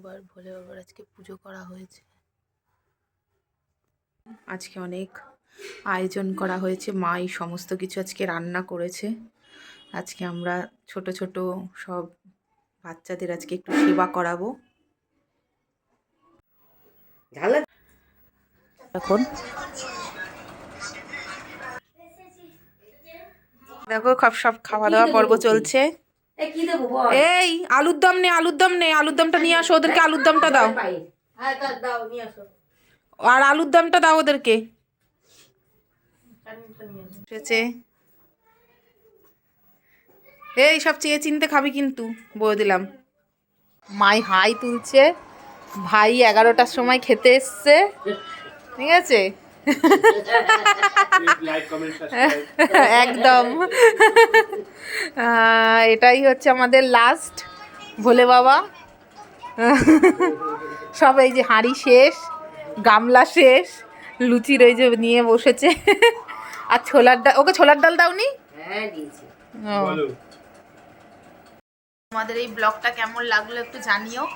সোমবার ভোলে বাবার আজকে পুজো করা হয়েছে। আজকে অনেক আয়োজন করা হয়েছে, মাই সমস্ত কিছু আজকে রান্না করেছে। আজকে আমরা ছোট ছোট সব বাচ্চাদের আজকে একটু সেবা করাবো। এখন দেখো, সব সব খাওয়া দাওয়া পর্ব চলছে। এই আলুর দম নে আলুর দম নে আলুর দমটা নিয়ে আসো ওদেরকে আলুর দমটা দাও। হ্যাঁ আর আলুর দমটা দাও ওদেরকে। এই সব চেয়ে চিনতে খাবি কিন্তু বলে দিলাম। মাই হাই তুলছে। ভাই এগারোটার সময় খেতে এসছে। ঠিক আছে? একদম। আহ, এটাই হচ্ছে আমাদের লাস্ট ভোলে বাবা। সব এই যে হাঁড়ি শেষ গামলা শেষ লুচির ওই যে নিয়ে বসেছে। আর ছোলার ডাল ওকে ছোলার ডাল দাওনি? হ্যাঁ দিয়েছি। ও। বলো। আমাদের এই ব্লগটা কেমন লাগল একটু জানিও।